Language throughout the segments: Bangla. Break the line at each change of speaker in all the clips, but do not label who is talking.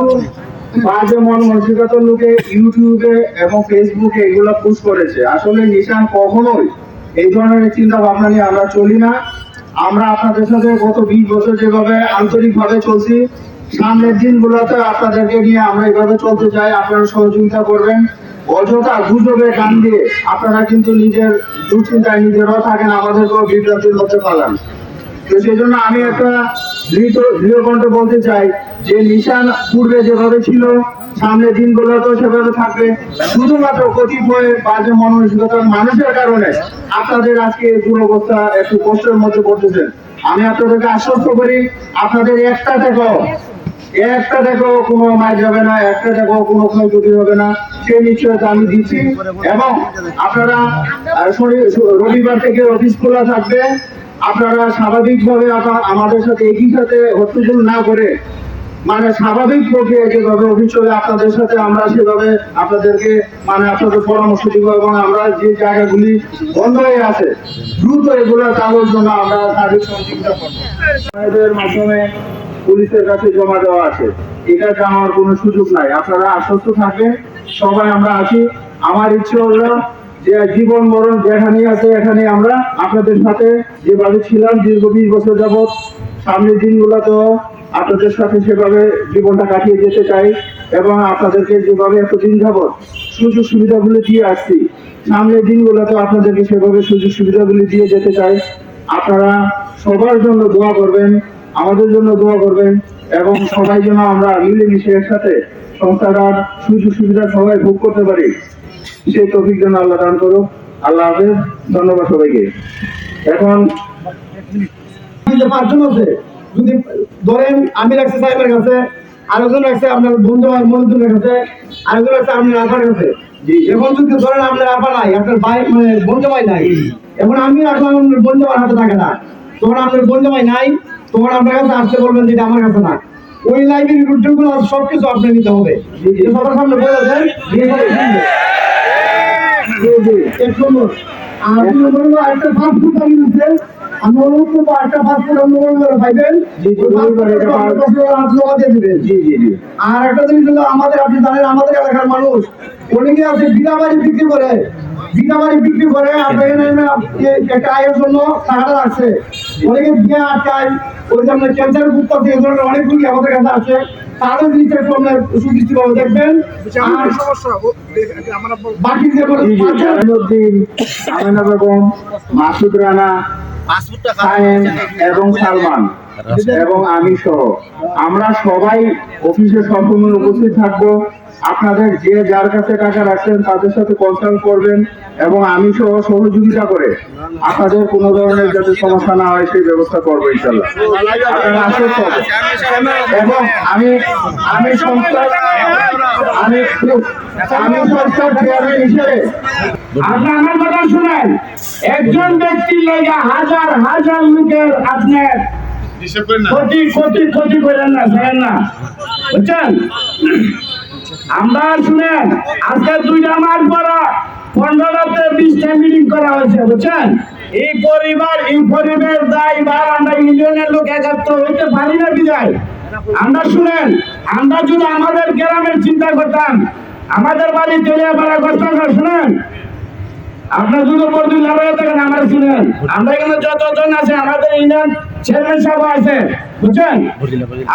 কিছু বাজে মন মানসিকতার লোকে ইউটিউবে এবং ফেসবুকে এগুলো পোস্ট করেছে। আসলে নিশান কখনোই এই ধরনের চিন্তা ভাবনা নিয়ে আমরা চলি না। আমরা আপনাদের সাথে গত বিশ বছর যেভাবে আন্তরিকভাবে চলছি, সামনের দিনগুলোতে আপনাদেরকে নিয়ে আমরা এইভাবে চলতে চাই। আপনারা সহযোগিতা করবেন। অযথা গুজবে গান দিয়ে আপনারা কিন্তু নিজের দুশ্চিন্তায় নিজেরাও থাকেন, আমাদেরকেও বিভ্রান্তির মধ্যে পালান তো সেই জন্য আমি একটা দৃঢ় বলতে চাই যে নিশান পূর্বে যেভাবে ছিল, সামনের দিনগুলোতেও সেভাবে থাকবে। শুধুমাত্র কতিপয় বাজে মনোমানসিকতার মানুষের কারণে আপনাদের আজকে দুরবস্থা একটু কষ্টের মধ্যে পড়তেছেন আমি আপনাদেরকে আশ্বস্ত করি, আপনাদের একটা দেখো একটা দেখো কোনো মার যাবে না, একটা দেখো কোনো ক্ষয়ক্ষতি হবে না। সে নিশ্চয়তা আমি দিচ্ছি। এবং আপনারা রবিবার থেকে অফিস খোলা থাকবে। আপনারা স্বাভাবিকভাবে আমাদের সাথে একই সাথে হস্তক্ষেপ না করে মানে স্বাভাবিক প্রক্রিয়া যেভাবে চলে আপনাদের সাথে আমরা সেভাবে আপনাদেরকে মানে আপনাদের পরামর্শ দিব এবং আমরা যে জায়গাগুলি বন্ধ হয়ে আছে, দ্রুত এগুলো চালুর জন্য আমরা সার্বিক সহযোগিতা মাধ্যমে পুলিশের কাছে জমা দেওয়া আছে। এটা যাওয়ার কোনো সুযোগ নাই। আপনারা আশ্বস্ত থাকবেন। সবাই আমরা আছি। আমার ইচ্ছে হলো যে জীবন মরণ যেখানে আছে এখানে আমরা আপনাদের সাথে যেভাবে ছিলাম দীর্ঘ বিশ বছর যাবৎ, সামনের দিনগুলোতেও আপনাদের সাথে সেভাবে জীবনটা কাটিয়ে যেতে চাই এবং আপনাদেরকে যেভাবে এতদিন যাবৎ সুযোগ সুবিধাগুলি দিয়ে আসছি সামনের দিনগুলোতে আপনাদেরকে সেভাবে সুযোগ সুবিধাগুলি দিয়ে যেতে চাই। আপনারা সবার জন্য দোয়া করবেন, আমাদের জন্য দোয়া করবেন এবং সবাই যেন আমরা মিলেমিশে একসাথে সংস্থাটার সুযোগ সুবিধা সবাই ভোগ করতে পারি। সেই টপিক যেন আল্লাহ দান করুক। আল্লাহ হাফেজ। ধন্যবাদ সবাইকে। এখন
পাঁচজন আছে যদি ধরেন আমি রাখছি সাহেবের কাছে আরেকজন রাখছে আপনার বন্ধু আর মনোজনের কাছে আরেকজন রাখছে আপনার আপার কাছে। এখন যদি ধরেন আপনার আপা নাই আপনার ভাই মানে বন্ধু ভাই নাই এখন আমি রাখলাম আপনার বন্ধু ভাই হাতে থাকে না। তখন আপনার বন্ধু ভাই নাই তখন আপনার কাছে আসতে বলবেন যে এটা আমার কাছে না। ওই লাইব্রেরি রুটিনগুলো সব কিছু আপনার নিতে হবে। সবার সামনে বলে দেন। এক নম্বর। আর দুই নম্বর হলো একটা ফাস্টফুড আমি একটা করে পাইবেন।
জি, জি, জি
আর একটা জিনিস হলো আমাদের আপনি জানেন আমাদের এলাকার মানুষ অনেকে আছে বিনা বাড়ি বিক্রি করে। বিনা বাড়ি বিক্রি করে এ- একটা আয়ের জন্য টাকাটা আছে অনেকে বিয়ে আটকায় ওই জন্য ক্যান্সার ভুক্ত আছে এই ধরনের অনেক রুগী আমাদের কাছে আছে। তাদের জিনিসটা আপনার সুদৃষ্টিভাবে দেখবেন। বাকি যে
জি জি জালালউদ্দিন আমিনা বেগম মাসুদ রানা এবং সালমান এবং আমি সহ। আমরা সবাই অফিসে সবসময় উপস্থিত থাকব। আপনাদের যে যার কাছে টাকা রাখছেন তাদের সাথে কনসাল্ট করবেন এবং আমি সহ সহযোগিতা করে আপনাদের কোনো ধরনের যাতে সমস্যা না হয় সেই ব্যবস্থা করব ইনশাল্লাহ। আপনারা আশ্বস্ত এবং আমি আমি সংস্থার আমি আমি সংস্থার চেয়ারম্যান হিসেবে
আপনি আমার কথা শুনেন। একজন ব্যক্তির লেগে হাজার হাজার লোকের আপনার ক্ষতি ক্ষতি ক্ষতি করেন না না। বুঝছেন? আমরা শুনেন আজকে দুইটা মাস পর পনেরোতে বিশটা মিটিং করা হয়েছে বুঝছেন? এই পরিবার এই পরিবার দায়বার আমরা ইউনিয়নের লোক একাত্র হইতে পারি না বিদায়। আমরা শুনেন আমরা যদি আমাদের গ্রামের চিন্তা করতাম আমাদের বাড়ি তেলিয়াপাড়া করতাম না শুনেন? আপনার যদি প্রতিদিন লাগাই থাকেন আমার শুনেন? আমরা এখানে যতজন আছে আমাদের ইউনিয়ন চেয়ারম্যান সাহেব আছে বুঝছেন?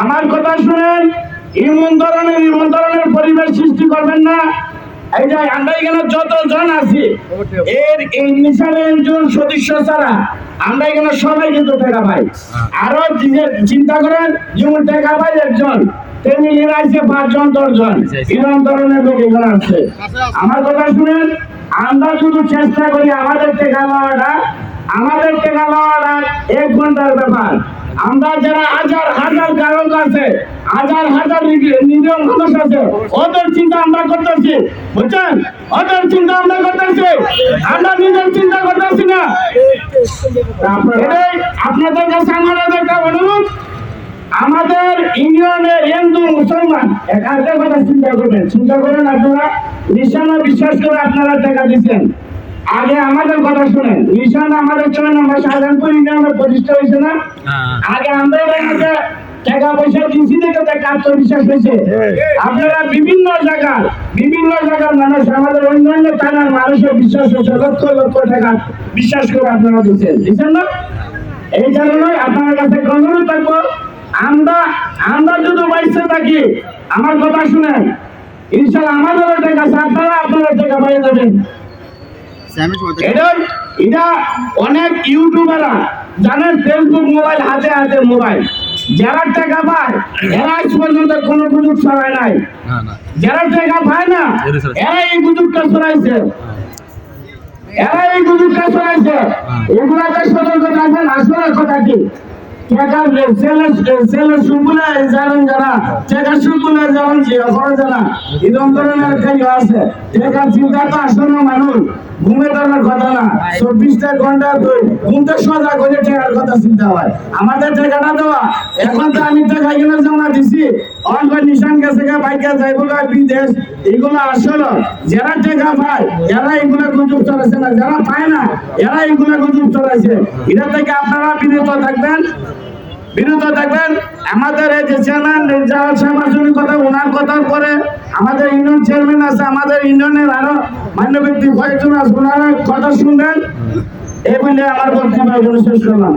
আমার কথা শুনেন এমন ধরনের এমন ধরনের পরিবেশ সৃষ্টি করবেন না। এই যে আমরা এখানে যতজন আছি এর এই মিশনের একজন সদস্য ছাড়া আমরা এখানে সবাই কিন্তু টাকা পাই। আরও যে- চিন্তা করেন যেমন টাকা পাই একজন তেমনি এরা আছে পাঁচজন দশজন। এরকম ধরনের লোক এখানে আছে। আমার কথা শুনেন আমরা শুধু চেষ্টা করি আমাদের টেকা নেওয়াটা আমাদের টেকা নেওয়াটা এক ঘণ্টার ব্যাপার। আমরা যারা হাজার হাজার গ্রাহক আছে হাজার হাজার নিরীহ মানুষ আছে। ওদের চিন্তা আমরা করতেছি বুঝছেন? ওদের চিন্তা আমরা করতেছি। আমরা নিজের চিন্তা করতেছি না। আপনাদের কাছে আমার একটা অনুরোধ। আমাদের ইউনিয়নের হিন্দু মুসলমান একটা কথা চিন্তা করবেন। চিন্তা করেন আপনারা নিশানা বিশ্বাস করে আপনারা টাকা দিচ্ছেন। আগে আমাদের কথা শুনেন। নিশানা আমাদের ছয় নম্বর সাধারণপুর ইউনিয়নের প্রতিষ্ঠা হয়েছে না? আগে আমরা টাকা পয়সা দিচ্ছি দেখে তাকে আত্মবিশ্বাস হয়েছে। আপনারা বিভিন্ন জায়গা বিভিন্ন জায়গার মানুষ আমাদের অন্যান্য থানার মানুষের বিশ্বাস হচ্ছে লক্ষ লক্ষ টাকা বিশ্বাস করে আপনারা দিচ্ছেন দিচ্ছেন না? এই কারণে আপনার কাছে অনুরোধ থাকব আমরা আমরা যদি বাইসে থাকি আমার কথা শুনেন ইনশাল্লাহ আমাদেরও টাকা আপনারা আপনারা টাকা পাইয়ে এটা এটা অনেক ইউটিউবাররা জানেন ফেসবুক মোবাইল হাতে হাতে মোবাইল। যারা টাকা পায় এরা আজ পর্যন্ত কোনো গুজব ছড়ায় নাই। যারা টাকা পায় না এরা এই গুজবটা ছড়াইছে। এরা এই গুজবটা ছড়াইছে। এগুলাতে সতর্ক থাকবেন আসলে কথা কি? টাকা সেলের সেলের সুগুলা জানেন যারা। টাকা সুগুলা যেমন যে করে যারা। এরকম ধরনের আছে। টাকার চিন্তা তো আসলে মানুষ। ঘুমে ধরার কথা না। চব্বিশটা ঘণ্টা ঘুমতে সোজা করে টাকার কথা চিন্তা হয়। আমাদের টাকাটা দেওয়া এখন তো আমি টাকা কিনে জমা দিছি। অন নিশান গেছে গা, বাইকে যাইবো গা, বিদেশ এগুলো আসলে। যারা টাকা পায়, এরা এগুলো গুজব চলেছে না। যারা পায় না, এরা এগুলো গুজব চলেছে এটা থেকে আপনারা বিরত থাকবেন। বিরত থাকবেন। আমাদের এই যে চেয়ারম্যান যারা সমাজনী কথা, ওনার কথার পরে আমাদের ইউনিয়ন চেয়ারম্যান আছে, আমাদের ইউনিয়নের আরও মান্য ব্যক্তি কয়েকজন আসব না কথা শুনবেন। এই বলে আমার বক্তব্য শেষ করলাম